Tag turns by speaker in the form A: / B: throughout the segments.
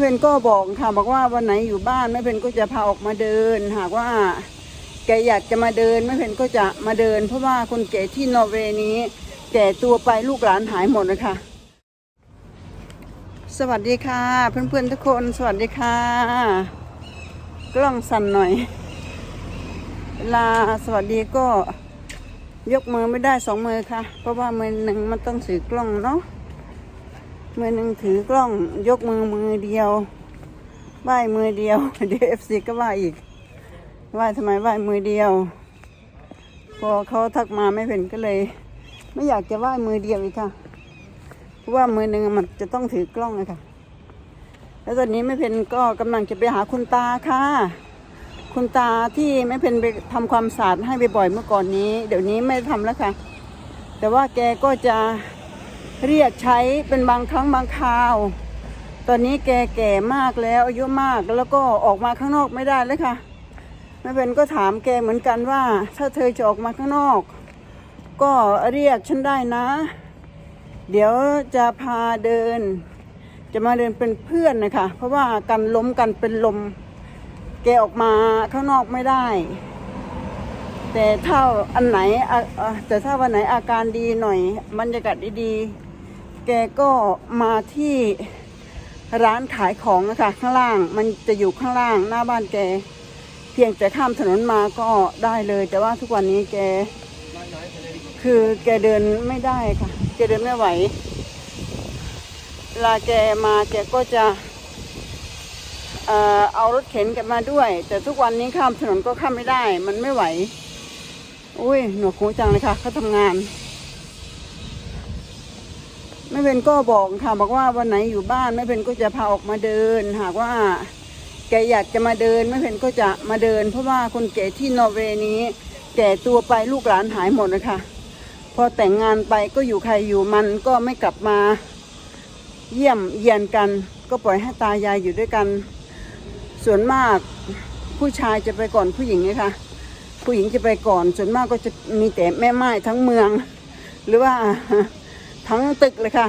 A: เพนก็บอกค่ะบอกว่าวันไหนอยู่บ้านแม่เพนก็จะพาออกมาเดิน หากว่าแกอยากจะมาเดินแม่เพนก็จะมาเดิน เพราะว่าคนแก่ที่นอร์เวย์นี้ แก่ตัวไปลูกหลานหายหมดเลยค่ะสวัสดีค่ะ เพื่อนๆทุกคนสวัสดีค่ะ กล้องสั่นหน่อยเวลาสวัสดีก็ยกมือไม่ได้สองมือค่ะ เพราะว่ามือหนึ่งมันต้องถือกล้องเนาะ มือหนึ่งถือกล้องยกมือมือเดียวไหว้มือเดียวเดี๋ยวเอฟซีก็ว่าอีกไหว้ทำไมไหว้มือเดียว พอเขาทักมาไม่เป็นก็เลย ไม่อยากจะไหว้มือเดียวอีกค่ะเพราะว่ามือหนึ่งมันจะต้องถือกล้องเลยค่ะ แล้วตอนนี้ไม่เพนก็กำลังจะไปหาคุณตาค่ะ คุณตาที่ไม่เพนไปทำความสะอาดให้บ่อยๆเมื่อก่อนนี้ เดี๋ยวนี้ไม่ได้ทำแล้วค่ะ แต่ว่าแกก็จะ เรียกใช้เป็นบางครั้งบางคราว ตอนนี้แกแก่มากแล้วอายุมากแล้วก็ออกมาข้างนอกไม่ได้เลยค่ะแม่เพนก็ถามแกเหมือนกันว่า ถ้าเธอจะออกมาข้างนอก ก็เรียกฉันได้นะ เดี๋ยวจะพาเดิน จะมาเดินเป็นเพื่อนนะคะเพราะว่ากันล้มกันเป็นลม แกออกมาข้างนอกไม่ได้ แต่ถ้าอันไหนอะอะแต่ถ้าวันไหนอาการดีหน่อยบรรยากาศดีๆ แกก็มาที่ร้านขายของนะคะข้างล่างมันจะอยู่ข้างล่างหน้าบ้านแก เพียงแต่ข้ามถนนมาก็ได้เลย แต่ว่าทุกวันนี้แก คือแกเดินไม่ได้ค่ะ แกเดินไม่ไหวลาแกมาแกก็จะเอ่อเอารถเข็นกันมาด้วย แต่ทุกวันนี้ข้ามถนนก็ข้ามไม่ได้ มันไม่ไหว อุ้ยหนวกหูจังเลยค่ะเขาทำงาน ไม่เป็นก็บอกค่ะบอกว่าวันไหนอยู่บ้านไม่เป็นก็จะพาออกมาเดิน หากว่าแกอยากจะมาเดินไม่เป็นก็จะมาเดิน เพราะว่าคนแก่ที่นอร์เวย์นี้ แก่ตัวไปลูกหลานหายหมดเลยค่ะพอแต่งงานไปก็อยู่ใครอยู่มันก็ไม่กลับมาเยี่ยมเยียนกัน ก็ปล่อยให้ตายายอยู่ด้วยกัน ส่วนมากผู้ชายจะไปก่อนผู้หญิงนะคะผู้หญิงจะไปก่อน ส่วนมากก็จะมีแต่แม่ไม้ทั้งเมือง หรือว่า ทั้งตึกเลยค่ะ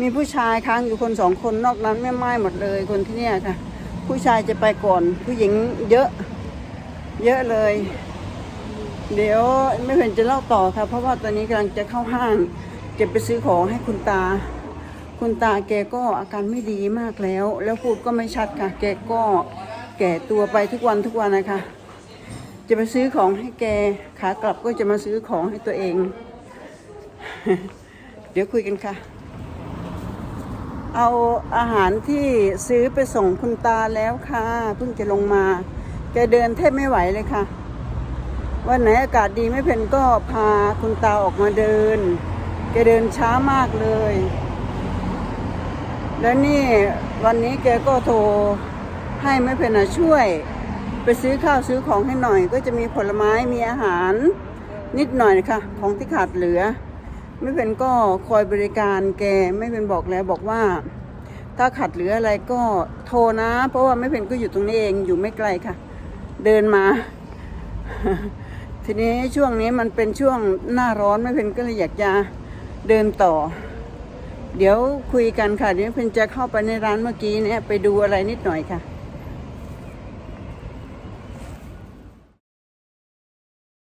A: มีผู้ชายค้างอยู่คนสองคนนอกนั้นแม่ไม้หมดเลยคนที่เนี่ยค่ะ ผู้ชายจะไปก่อนผู้หญิงเยอะ เยอะเลย เดี๋ยวไม่เป็นจะเล่าต่อค่ะ เพราะว่าตอนนี้กำลังจะเข้าห้างจะไปซื้อของให้คุณตา คุณตาแกก็อาการไม่ดีมากแล้ว แล้วพูดก็ไม่ชัดค่ะ แกก็แก่ตัวไปทุกวันทุกวันนะคะจะไปซื้อของให้แกขากลับก็จะมาซื้อของให้ตัวเอง ดี๋ยวคุยกันค่ะ เอาอาหารที่ซื้อไปส่งคุณตาแล้วค่ะ เพิ่งจะลงมา แกเดินแทบไม่ไหวเลยค่ะ วันไหนอากาศดีไม่เพนก็พาคุณตาออกมาเดิน แกเดินช้ามากเลย แล้วนี่วันนี้แกก็โทรให้ไม่เพนน่ะช่วย ไปซื้อข้าวซื้อของให้หน่อย ก็จะมีผลไม้มีอาหารนิดหน่อยนะคะของที่ขาดเหลือ ไม่เป็นก็คอยบริการแกไม่เป็นบอกแล้วบอกว่า ถ้าขาดหลืออะไรก็โทรนะ เพราะว่าไม่เป็นก็อยู่ตรงนี้เองอยู่ไม่ไกลค่ะ เดินมา ทีนี้ช่วงนี้มันเป็นช่วงหน้าร้อนไม่เป็นก็เลยอยากจะเดินต่อ เดี๋ยวคุยกันค่ะเดี๋ยวเพนจะเข้าไปในร้านเมื่อกี้เนี่ยไปดูอะไรนิดหน่อยค่ะ